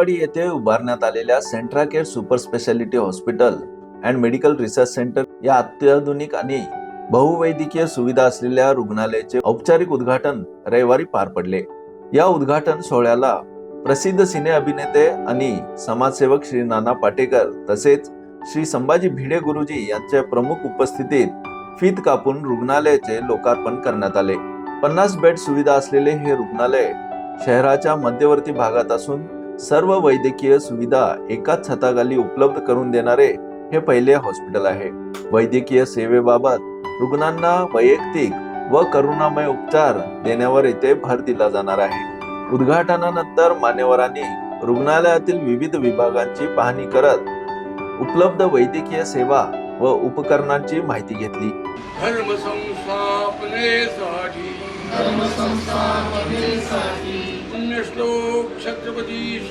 तिलकवाडी येथे उभारण्यात आलेल्या Centra care super speciality hospital and medical research centre या अत्याधुनिक आणि बहुवैद्यकीय सुविधा असलेल्या रुग्णालयाचे औपचारिक उद्घाटन रविवारी पार पडले. या उद्घाटन सोहळ्याला प्रसिद्ध सिने अभिनेते आणि समाजसेवक श्री नाना पाटेकर तसेच श्री संभाजी भिडे गुरुजी यांच्या प्रमुख उपस्थितीत फीत कापून रुग्णालयाचे लोकार्पण करण्यात आले. पन्नास बेड सुविधा असलेले हे रुग्णालय शहराच्या मध्यवर्ती भागात असून सर्व वैद्यकीय सुविधा एकाच छताखाली उपलब्ध करून देणारे हे पहिले हॉस्पिटल आहे. वैद्यकीय सेवेबाबत रुग्णांना वैयक्तिक व करुणामय उपचार देण्यावर येथे भर दिला जाणार आहे. उद्घाटनानंतर मान्यवरांनी रुग्णालयातील विविध विभागांची पाहणी करत उपलब्ध वैद्यकीय सेवा व उपकरणांची माहिती घेतली. धर्म पुण्यश्लोक छत्रपती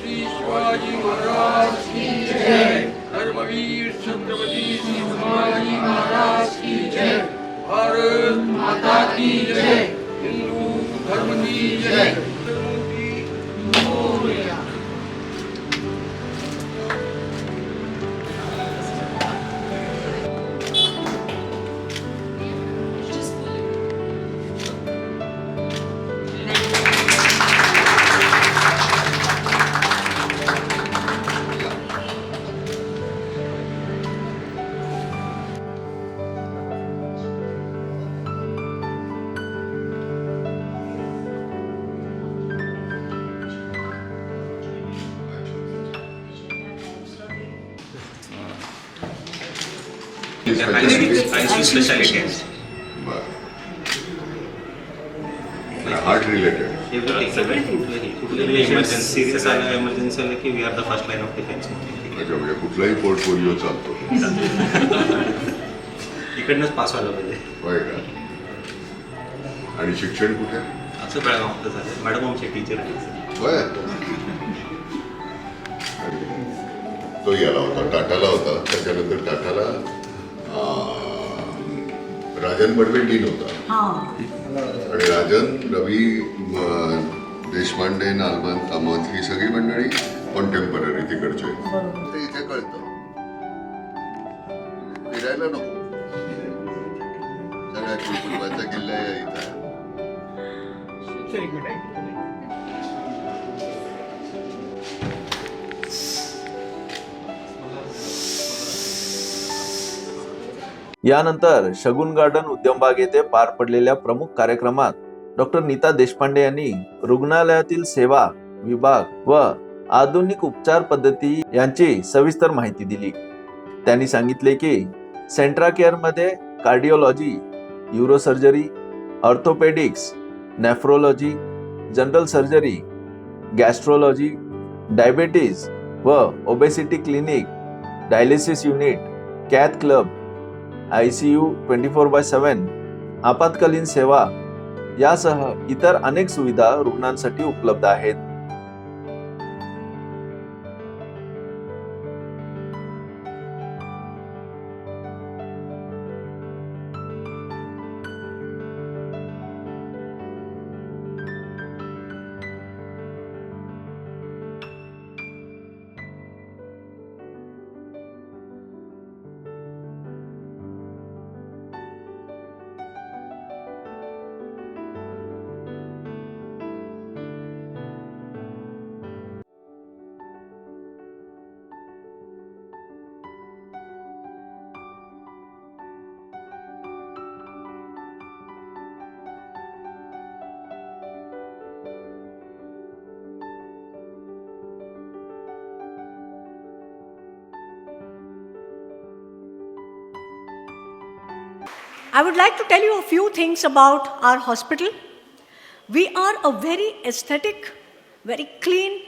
शिवाजी महाराज की जय धर्मवीर छत्रपती श्री शिवाजी महाराज की जय भारत माता की जय हिंदू धर्म की जय स्पेशालिटी हार्ट रिलेटेड. सिरियस आलं आलं की we are the first line of defence म्हणजे कुठलाही पोर्टफोलिओ चालतो. इकडनंच पास व्हायला पाहिजे. होय का? आणि शिक्षण कुठे? असं बेळगाव झालं. मॅडम आमचे टीचर होय. तो याला होता टाटाला होता. त्याच्यानंतर टाटाला अं, राजन बडवे डीन होता. आणि राजन रवी देशपांडे नालबन कामत ही सगळी मंडळी कॉन्टेम्पररी तिकडचे. ते इथे कळतं. फिरायला नको. सगळ्या किल्ला या इथं. यानंतर शगुन गार्डन उद्यमबाग येथे पार पडलेल्या प्रमुख कार्यक्रमात डॉक्टर नीता देशपांडे यांनी रुग्णालयातील सेवा विभाग व आधुनिक उपचार पद्धती यांची सविस्तर माहिती दिली. त्यांनी सांगितले की सेंट्रा केअरमध्ये cardiology urosurgery orthopaedics nephrology general surgery gastrology diabetes व obesity clinic dialysis unit cath lab I C U twenty four by seven आपत्कालीन सेवा यासह इतर अनेक सुविधा रुग्णांसाठी उपलब्ध आहेत. I would like to tell you a few things about our hospital. We are a very aesthetic, very clean,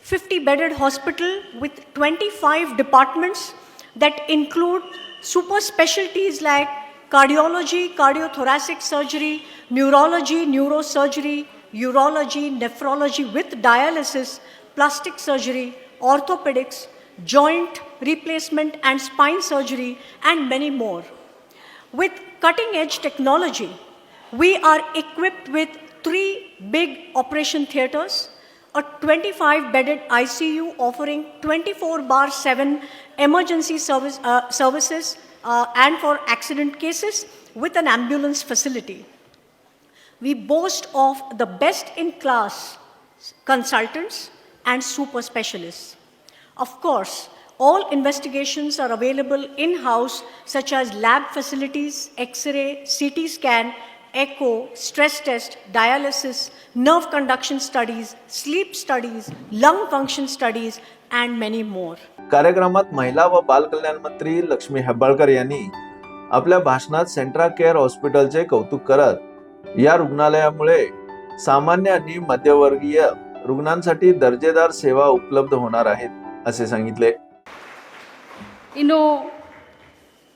50 bedded hospital with 25 departments that include super specialties like cardiology, cardiothoracic surgery, neurology, neurosurgery, urology, nephrology with dialysis, plastic surgery, orthopedics, joint replacement and spine surgery, and many more. With cutting edge technology, we are equipped with three big operation theaters, a 25 bedded ICU offering 24 bar 7 emergency service, uh, services uh, and for accident cases with an ambulance facility. We boast of the best in class consultants and super specialists. Of course, all investigations are available in house, such as lab facilities, X ray, CT scan, echo, stress test, dialysis, nerve conduction studies, sleep studies, lung function studies, and many more. कार्यक्रमात महिला व बाल कल्याण मंत्री लक्ष्मी हेब्बाळकर यांनी आपल्या भाषणात सेंट्रा care हॉस्पिटलचे कौतुक करत या रुग्णालयामुळे सामान्य आणि मध्यवर्गीय रुग्णांसाठी दर्जेदार सेवा उपलब्ध होणार आहेत असे सांगितले ಇನ್ನು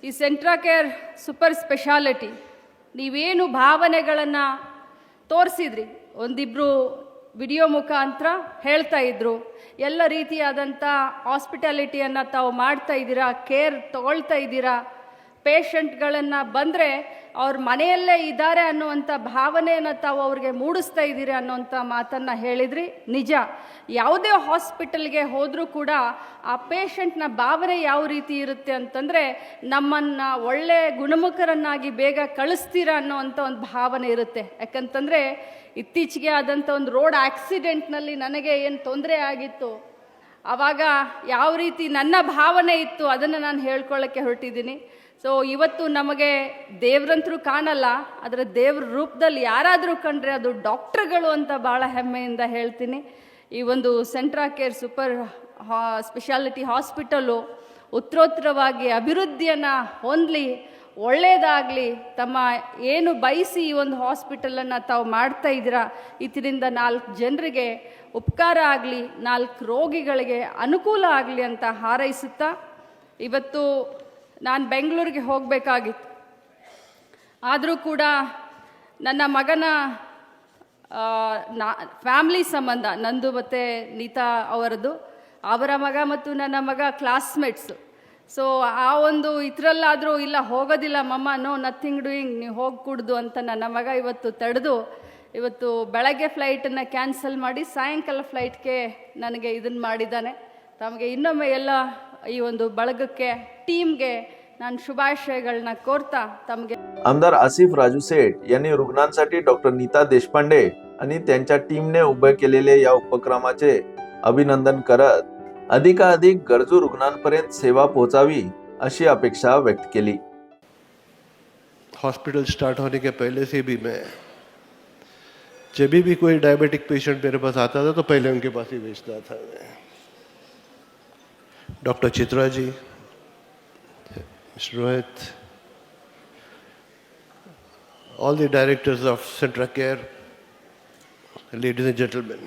ಈ ಸೆಂಟ್ರಾ ಕೇರ್ ಸೂಪರ್ ಸ್ಪೆಷಾಲಿಟಿ ನೀವೇನು ಭಾವನೆಗಳನ್ನು ತೋರಿಸಿದ್ರಿ? ಒಂದಿಬ್ಬರು ವಿಡಿಯೋ ಮುಖಾಂತರ ಹೇಳ್ತಾ ಇದ್ರು. ಎಲ್ಲ ರೀತಿಯಾದಂಥ ಹಾಸ್ಪಿಟಾಲಿಟಿಯನ್ನು ತಾವು ಮಾಡ್ತಾ ಇದ್ದೀರಾ ಕೇರ್ ತಗೊಳ್ತಾ ಇದ್ದೀರಾ? ಪೇಷಂಟ್ಗಳನ್ನು ಬಂದರೆ ಅವ್ರ ಮನೆಯಲ್ಲೇ ಇದ್ದಾರೆ ಅನ್ನುವಂಥ ಭಾವನೆಯನ್ನು ತಾವು ಅವ್ರಿಗೆ ಮೂಡಿಸ್ತಾ ಇದ್ದೀರಿ ಅನ್ನೋಂಥ ಮಾತನ್ನು ಹೇಳಿದ್ರಿ. ನಿಜ. ಯಾವುದೇ ಹಾಸ್ಪಿಟಲ್ಗೆ ಹೋದರೂ ಕೂಡ ಆ ಪೇಷಂಟ್ನ ಭಾವನೆ ಯಾವ ರೀತಿ ಇರುತ್ತೆ ಅಂತಂದರೆ ನಮ್ಮನ್ನು ಒಳ್ಳೆ ಗುಣಮುಖರನ್ನಾಗಿ ಬೇಗ ಕಳಿಸ್ತೀರಾ ಅನ್ನೋವಂಥ ಒಂದು ಭಾವನೆ ಇರುತ್ತೆ. ಯಾಕಂತಂದರೆ ಇತ್ತೀಚೆಗೆ ಆದಂಥ ಒಂದು ರೋಡ್ ಆಕ್ಸಿಡೆಂಟ್ನಲ್ಲಿ ನನಗೆ ಏನು ತೊಂದರೆ ಆಗಿತ್ತು ಆವಾಗ ಯಾವ ರೀತಿ ನನ್ನ ಭಾವನೆ ಇತ್ತು ಅದನ್ನು ನಾನು ಹೇಳ್ಕೊಳ್ಳೋಕ್ಕೆ ಹೊರಟಿದ್ದೀನಿ. ಸೊ ಇವತ್ತು ನಮಗೆ ದೇವ್ರಂತರೂ ಕಾಣಲ್ಲ, ಆದರೆ ದೇವ್ರ ರೂಪದಲ್ಲಿ ಯಾರಾದರೂ ಕಂಡ್ರೆ ಅದು ಡಾಕ್ಟ್ರುಗಳು ಅಂತ ಭಾಳ ಹೆಮ್ಮೆಯಿಂದ ಹೇಳ್ತೀನಿ. ಈ ಒಂದು Centra care super speciality hospital ಉತ್ತರೋತ್ತರವಾಗಿ ಅಭಿವೃದ್ಧಿಯನ್ನು ಹೊಂದಲಿ. ಒಳ್ಳೆಯದಾಗಲಿ ತಮ್ಮ ಏನು ಬಯಸಿ ಈ ಒಂದು ಹಾಸ್ಪಿಟಲನ್ನು ತಾವು ಮಾಡ್ತಾ ಇದ್ದೀರಾ? ಇದರಿಂದ ನಾಲ್ಕು ಜನರಿಗೆ ಉಪಕಾರ ಆಗಲಿ, ನಾಲ್ಕು ರೋಗಿಗಳಿಗೆ ಅನುಕೂಲ ಆಗಲಿ ಅಂತ ಹಾರೈಸುತ್ತಾ, ಇವತ್ತು ನಾನು ಬೆಂಗಳೂರಿಗೆ ಹೋಗಬೇಕಾಗಿತ್ತು. ಆದರೂ ಕೂಡ ನನ್ನ ಮಗನ ನಾ ಫ್ಯಾಮ್ಲಿ ಸಂಬಂಧ, ನಂದು ಮತ್ತು ನೀತಾ ಅವರದ್ದು ಅವರ ಮಗ ಮತ್ತು ನನ್ನ ಮಗ ಕ್ಲಾಸ್ಮೇಟ್ಸು ಸೊ ಆ ಒಂದು ಇದರಲ್ಲಾದರೂ ಇಲ್ಲ ಹೋಗೋದಿಲ್ಲ ಮಮ್ಮ ನೋ ನಥಿಂಗ್ ಡೂಯಿಂಗ್ ನೀವು ಹೋಗ್ಕೂಡ್ದು ಅಂತ ನನ್ನ ಮಗ ಇವತ್ತು ತಡೆದು ಇವತ್ತು ಬೆಳಗ್ಗೆ ಫ್ಲೈಟನ್ನು ಕ್ಯಾನ್ಸಲ್ ಮಾಡಿ ಸಾಯಂಕಾಲ ಫ್ಲೈಟ್ಗೆ ನನಗೆ ಇದನ್ನು ಮಾಡಿದ್ದಾನೆ ತಮಗೆ ಇನ್ನೊಮ್ಮೆ ಎಲ್ಲ ಈ ಒಂದು ಬಳಗಕ್ಕೆ ಟೀಮ್ಗೆ ನಾನು ಶುಭಾಶಯಗಳನ್ನ ಕೋರ್ತಾ ತಮಗೆ आमदार आसिफ राजू सेठ यांनी रुग्णांसाठी डॉक्टर नीता देशपांडे आणि त्यांच्या टीमने उभे केलेले या उपक्रमाचे अभिनंदन करत अधिकाधिक गरजू रुग्णांपर्यंत सेवा पोहोचावी अशी अपेक्षा व्यक्त केली हॉस्पिटल स्टार्ट होने के पहले से भी मैं जब भी कोई डायबिटिक पेशेंट मेरे पास आता था तो पहले उनके पास ही भेजता था मैं doctor Chitra ji mister Rohit all the directors of Centra Care, ladies and gentlemen.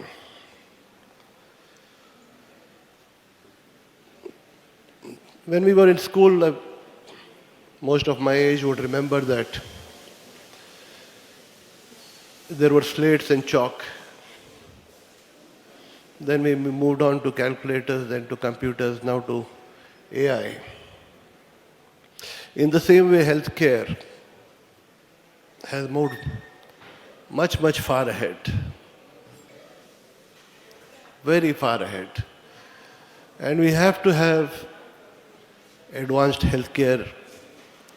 When we were in school, uh, most of my age would remember that there were slates and chalk. Then we moved on to calculators, then to computers, now to AI. In the same way, healthcare has moved much, much far ahead. Very far ahead. And we have to have advanced healthcare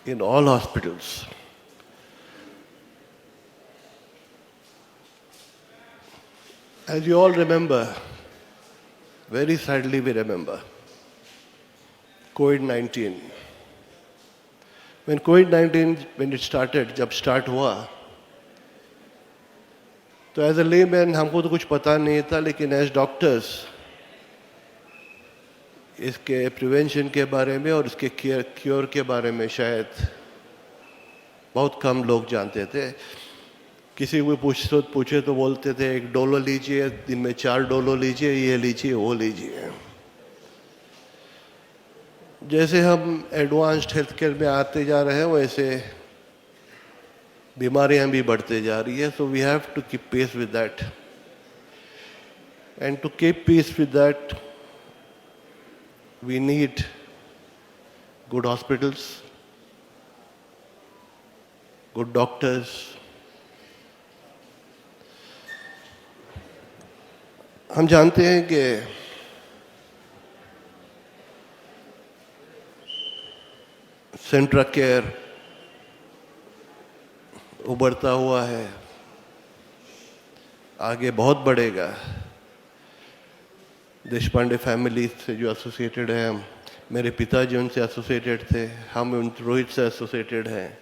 in all hospitals. As you all remember, very sadly we remember, COVID 19. When COVID 19, when it started, जब start हुआ तो as a layman हमको तो कुछ पता नहीं था लेकिन एज डॉक्टर्स इसके प्रिवेंशन के बारे में और इसके केयर के बारे में शायद बहुत कम लोग जानते थे। किसी को पूछ तो पूछे तो बोलते थे, एक डोलो लीजिए, दिन में चार डोलो लीजिए, ये लीजिए, वो लीजिए। जैसे हम एडवांस्ड हेल्थ केयर में आते जा रहे हैं, वैसे बीमारियाँ भी बढ़ते जा रही है so we have to keep pace with that and to keep peace with that we need good hospitals, good doctors, हम जानते हैं कि सेंट्रा केयर उभरता हुआ है आगे बहुत बढ़ेगा देशपांडे फॅमिली फैमिली से जो एसोसिएटेड है हम मेरे पिताजी उनसे एसोसिएटेड थे हम उन रोहित से एसोसिएटेड हैं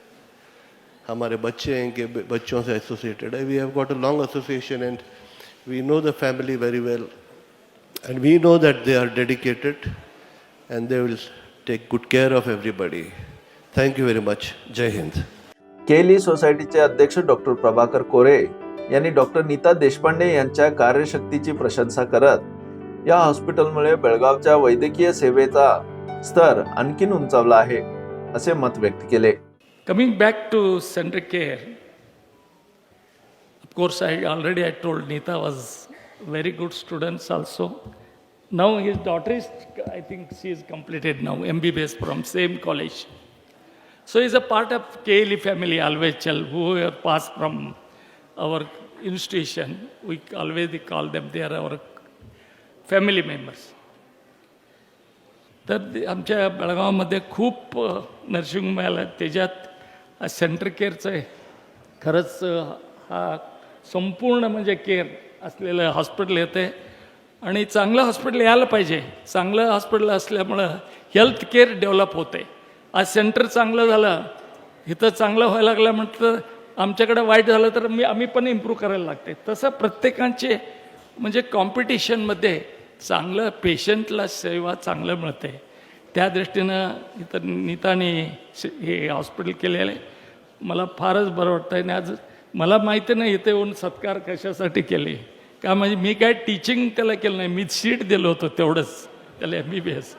हमारे बच्चे हैं के बच्चों से एसोसिएटेड है। We have got a long association and we know the family very well and we know that they are dedicated and they will take good care of everybody thank you very much Jai Hind K L E सोसायटीचे अध्यक्ष doctor Prabhakar कोरे यांनी doctor Nita Deshpande यांच्या कार्यशक्तीची प्रशंसा करत या हॉस्पिटलमुळे बेळगावच्या वैद्यकीय सेवेचा स्तर आणखीन उंचावला आहे असे मत व्यक्त केले. Coming back to Centra care of course I already I told Nita was very good students also now his daughter is I think she is completed now M B B S from same college so is a part of K L E family always चल who pass from our institution we always the call them they are our family members तर ते आमच्या बेळगावमध्ये खूप nursing home आलं त्याच्यात centre केअरचं आहे. खरंच हा संपूर्ण म्हणजे केअर असलेलं हॉस्पिटल येते आणि चांगलं हॉस्पिटल यायला पाहिजे. चांगलं हॉस्पिटल असल्यामुळं हेल्थ केअर डेव्हलप होते आज सेंटर चांगलं झालं. इथं चांगलं व्हायला लागलं म्हटलं आमच्याकडे वाईट झालं तर मी आम्ही पण इम्प्रूव्ह करायला लागते तसं प्रत्येकांचे म्हणजे कॉम्पिटिशनमध्ये चांगलं पेशंटला सेवा चांगलं मिळते. त्या दृष्टीनं इथं नीताने श- हे हॉस्पिटल केलेलं आहे. मला फारच बरं वाटतं आणि आज मला माहिती नाही इथे येऊन सत्कार कशासाठी केले. का म्हणजे मी काय टीचिंग त्याला केलं नाही. मी सीट दिलं होतं तेवढंच. त्याला एम बी बी एस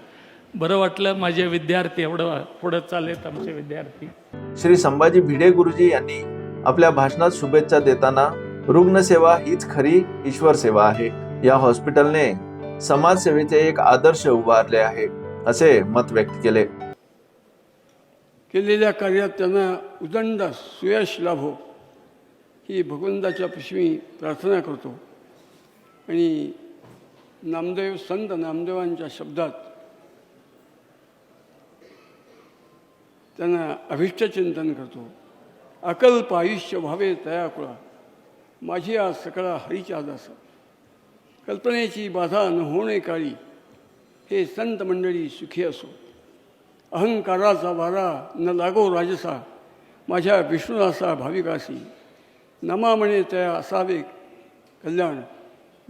बरं वाटलं माझे विद्यार्थी एवढं पुढं चालेत आमचे विद्यार्थी. श्री संभाजी भिडे गुरुजी यांनी आपल्या भाषणात शुभेच्छा देताना रुग्णसेवा हीच खरी ईश्वर सेवा आहे. या हॉस्पिटलने समाजसेवेचे एक आदर्श उभारले आहे असे मत व्यक्त केले. केलेल्या कार्यात त्यांना उदंड सुयश लाभो ही भगवंताच्या पिशवी प्रार्थना करतो. आणि नामदेव संत नामदेवांच्या शब्दात त्यांना अभिष्टचिंतन करतो. अकल्प आयुष्य व्हावे तयाकुळा माझी आज सकळा हरीच्या दास कल्पनेची बाधा न होणे काळी हे संत मंडळी सुखी असो. अहंकाराचा वारा न लागो राजसा माझ्या विष्णुदासा भाविकासी. नमा म्हणे तया असावे कल्याण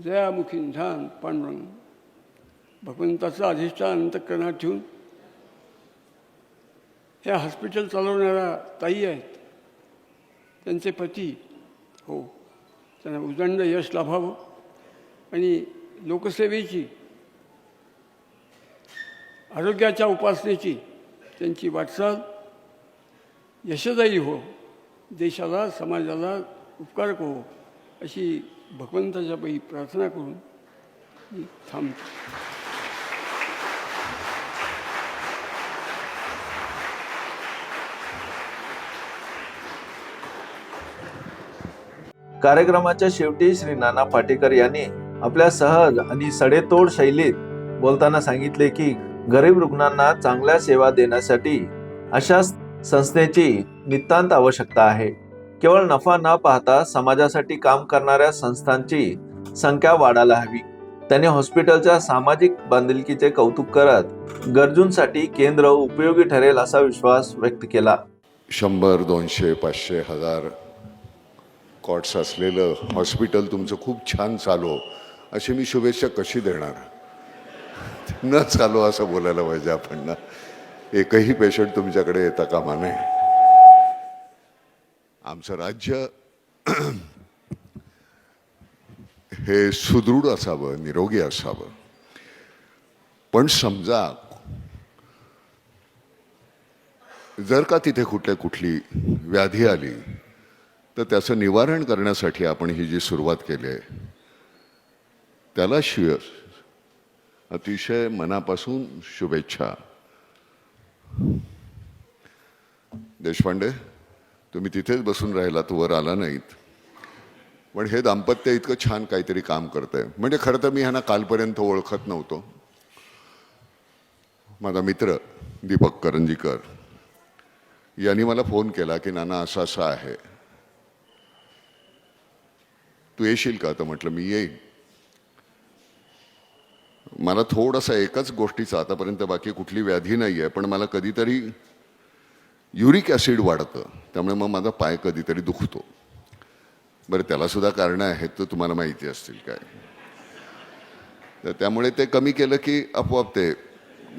जयामुखी ध्यान पांडुरंग. भगवंताचं अधिष्ठान अंतकरणात ठेवून ह्या हॉस्पिटल चालवणाऱ्या ताई आहेत. त्यांचे पती हो त्यांना उदंड यश लाभावं. आणि लोकसेवेची आरोग्याच्या उपासनेची त्यांची वाटचाल यशदायी हो देशाला समाजाला उपकारक हो अशी भगवंताच्या पायी प्रार्थना करून मी थांबतो. कार्यक्रमाच्या शेवटी श्री नाना पाटेकर यांनी आपल्या सहज आणि सडेतोड शैलीत बोलताना सांगितले की गरीब रुग्णांना चांगल्या सेवा देण्यासाठी अशा संस्थेची नितांत आवश्यकता आहे. केवळ नफा न पाहता समाजासाठी काम करणाऱ्या संस्थांची संख्या वाढायला हवी. त्यांनी हॉस्पिटलच्या सामाजिक बांधिलकीचे कौतुक करत गरजूंसाठी केंद्र उपयोगी ठरेल असा विश्वास व्यक्त केला. शंभर दोनशे पाचशे हजार कॉट्स असलेलं हॉस्पिटल तुमचं खूप छान चालू. अशी मी शुभेच्छा कशी देणार? न चालो असं बोलायला पाहिजे आपण ना एकही पेशंट तुमच्याकडे येता कामा नये. आमचं राज्य हे सुदृढ असावं निरोगी असावं. पण समजा जर का तिथे कुठल्या कुठली व्याधी आली तर त्याचं निवारण करण्यासाठी आपण ही जी सुरुवात केली आहे त्याला शिअर अतिशय मनापासून शुभेच्छा. देशपांडे तुम्ही तिथेच बसून राहिला तू वर आला नाहीत. पण हे दाम्पत्य इतकं छान काहीतरी काम करतंय. म्हणजे खरं तर मी ह्यांना कालपर्यंत ओळखत नव्हतो. माझा मित्र दीपक करंजीकर यांनी मला फोन केला की नाना असं असं आहे. तू येशील का? तर म्हटलं मी येईन. मला थोडंसं एकाच गोष्टीचं आतापर्यंत बाकी कुठली व्याधी नाही आहे पण मला कधीतरी युरिक ॲसिड वाढतं त्यामुळे मग माझा पाय कधीतरी दुखतो. बरं त्यालासुद्धा कारणं आहेत तर तुम्हाला माहिती असतील काय. तर त्यामुळे ते कमी केलं की आपोआप ते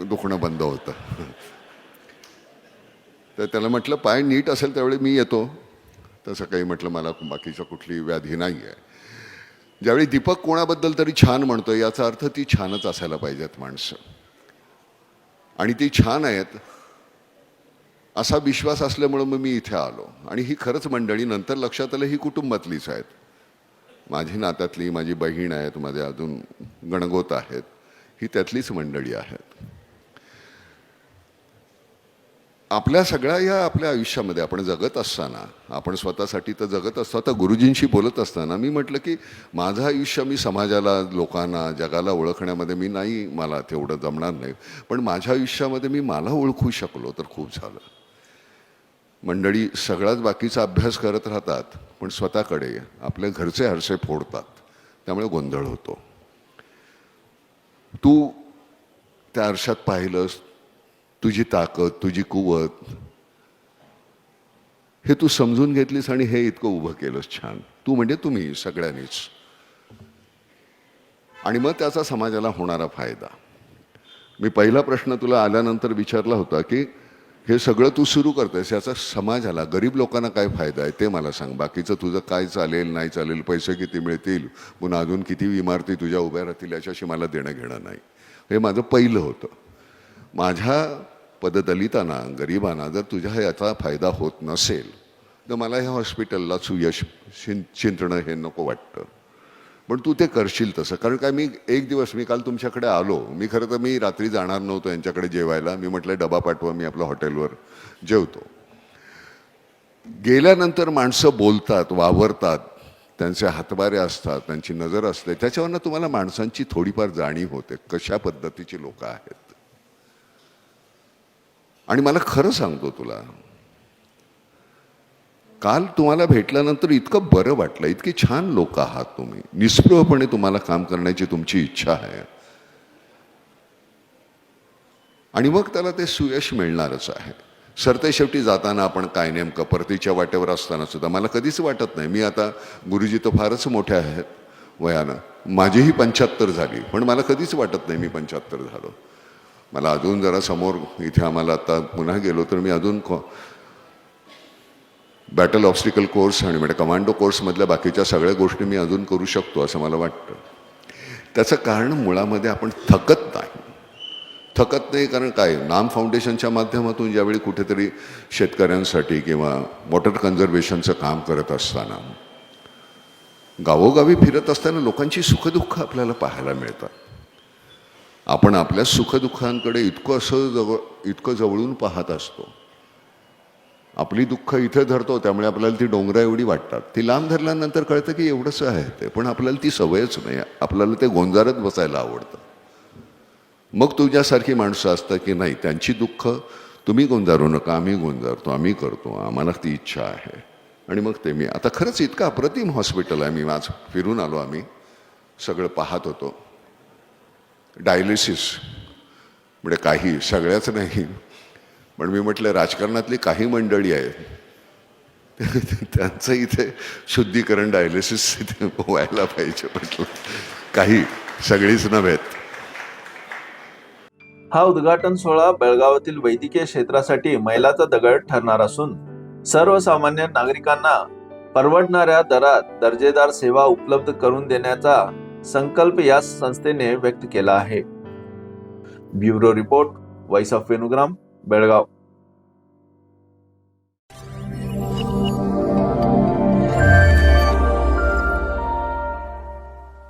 दुखणं बंद होतं. तर त्याला म्हटलं पाय नीट असेल त्यावेळी मी येतो. तसं काही म्हटलं मला बाकीचं कुठली व्याधी नाही आहे ज्यावेळी दीपक कोणाबद्दल तरी छान म्हणतो याचा अर्थ ती छानच असायला पाहिजेत माणसं. आणि ती छान आहेत असा विश्वास असल्यामुळं मग मी इथे आलो. आणि ही खरंच मंडळी नंतर लक्षात आलं ही कुटुंबातलीच आहेत. माझी नात्यातली माझी बहीण आहेत माझे अजून गणगोत आहेत ही त्यातलीच मंडळी आहेत. आपल्या सगळ्या या आपल्या आयुष्यामध्ये आपण जगत असताना आपण स्वतःसाठी तर जगत असतो. आता गुरुजींशी बोलत असताना मी म्हटलं की माझं आयुष्य मी समाजाला लोकांना जगाला ओळखण्यामध्ये मी नाही मला तेवढं जमणार नाही. पण माझ्या आयुष्यामध्ये मी मला ओळखू शकलो तर खूप झालं. मंडळी सगळाच बाकीचा अभ्यास करत राहतात पण स्वतःकडे आपल्या घरचे हरसे फोडतात. त्यामुळे गोंधळ होतो. तू त्या आरशात पाहिलंस तुझी ताकद तुझी कुवत. हे तू समजून घेतलीस आणि हे इतकं उभं केलंस छान. तू म्हणजे तुम्ही सगळ्यांनीच. आणि मग त्याचा समाजाला होणारा फायदा. मी पहिला प्रश्न तुला आल्यानंतर विचारला होता की हे सगळं तू सुरू करतेस याचा समाजाला गरीब लोकांना काय फायदा आहे ते मला सांग. बाकीचं तुझं काय चालेल नाही चालेल पैसे किती मिळतील? पुन्हा अजून किती इमारती तुझ्या उभ्या राहतील याच्याशी मला देणं घेणं नाही. हे माझं पहिलं होतं. माझ्या पददलितांना गरिबांना जर तुझ्या याचा फायदा होत नसेल तर मला ह्या हॉस्पिटलला सुयश शिं चिंतणं हे नको वाटतं. पण तू ते करशील तसं. कारण काय मी एक दिवस मी काल तुमच्याकडे आलो. मी खरं तर मी रात्री जाणार नव्हतो यांच्याकडे जेवायला. मी म्हटलं डबा पाठवा मी आपल्या हॉटेलवर जेवतो. गेल्यानंतर माणसं बोलतात वावरतात त्यांचे हातवारे असतात त्यांची नजर असते. त्याच्यावरनं तुम्हाला माणसांची थोडीफार जाणीव होते कशा पद्धतीची लोकं आहेत. आणि मला खरं सांगतो तुला. काल तुम्हाला भेटल्यानंतर इतकं बरं वाटलं इतकी छान लोक आहात तुम्ही. निस्पृहपणे तुम्हाला काम करण्याची तुमची इच्छा आहे. आणि मग त्याला ते सुयश मिळणारच आहे. सरते शेवटी जाताना आपण काय नेमकं परतीच्या वाटेवर असताना सुद्धा मला कधीच वाटत नाही. मी आता गुरुजी तर फारच मोठे आहेत वयानं. माझीही पंच्याहत्तर झाली पण मला कधीच वाटत नाही मी पंच्याहत्तर झालो. मला अजून जरा समोर इथे आम्हाला आता पुन्हा गेलो तर मी अजून कॉ बॅटल ऑब्स्टिकल कोर्स आणि म्हणजे कमांडो कोर्समधल्या बाकीच्या सगळ्या गोष्टी मी अजून करू शकतो असं मला वाटतं. त्याचं कारण मुळामध्ये आपण थकत नाही. थकत नाही कारण काय? नाम फाउंडेशनच्या माध्यमातून ज्यावेळी कुठेतरी शेतकऱ्यांसाठी किंवा वॉटर कन्झर्वेशनचं काम करत असताना गावोगावी फिरत असताना लोकांची सुखदुःख आपल्याला पाहायला मिळतात. आपण आपल्या सुखदुःखांकडे इतकं असं जवळ इतकं जवळून पाहत असतो. आपली दुःख इथे धरतो त्यामुळे आपल्याला ती डोंगरा एवढी वाटतात. ती लांब धरल्यानंतर कळतं की एवढंच आहे ते पण आपल्याला ती सवयच नाही. आपल्याला ते गोंजारत बसायला आवडतं. मग तुझ्यासारखी माणसं असतात की नाही त्यांची दुःख तुम्ही गोंजारू नका आम्ही गोंजारतो आम्ही करतो आम्हाला ती इच्छा आहे. आणि मग ते मी आता खरंच इतकं अप्रतिम हॉस्पिटल आहे मी आज फिरून आलो आम्ही सगळं पाहत होतो. डायलिसिस. म्हणजे काही सगळ्याच नाही. पण मी म्हटलं राजकारणातली काही मंडळी आहेत त्यांचं इथे शुद्धीकरण डायलिसिस इथे व्हायला पाहिजे म्हटलं. काही सगळीच नव्हेत. हा उद्घाटन सोहळा बेळगावातील वैद्यकीय क्षेत्रासाठी मैलाचा दगड ठरणार असून सर्वसामान्य नागरिकांना परवडणाऱ्या दरात दर्जेदार सेवा उपलब्ध करून देण्याचा संकल्प या संस्थेने व्यक्त केला आहे. Bureau report voice of Venugram Belgaum.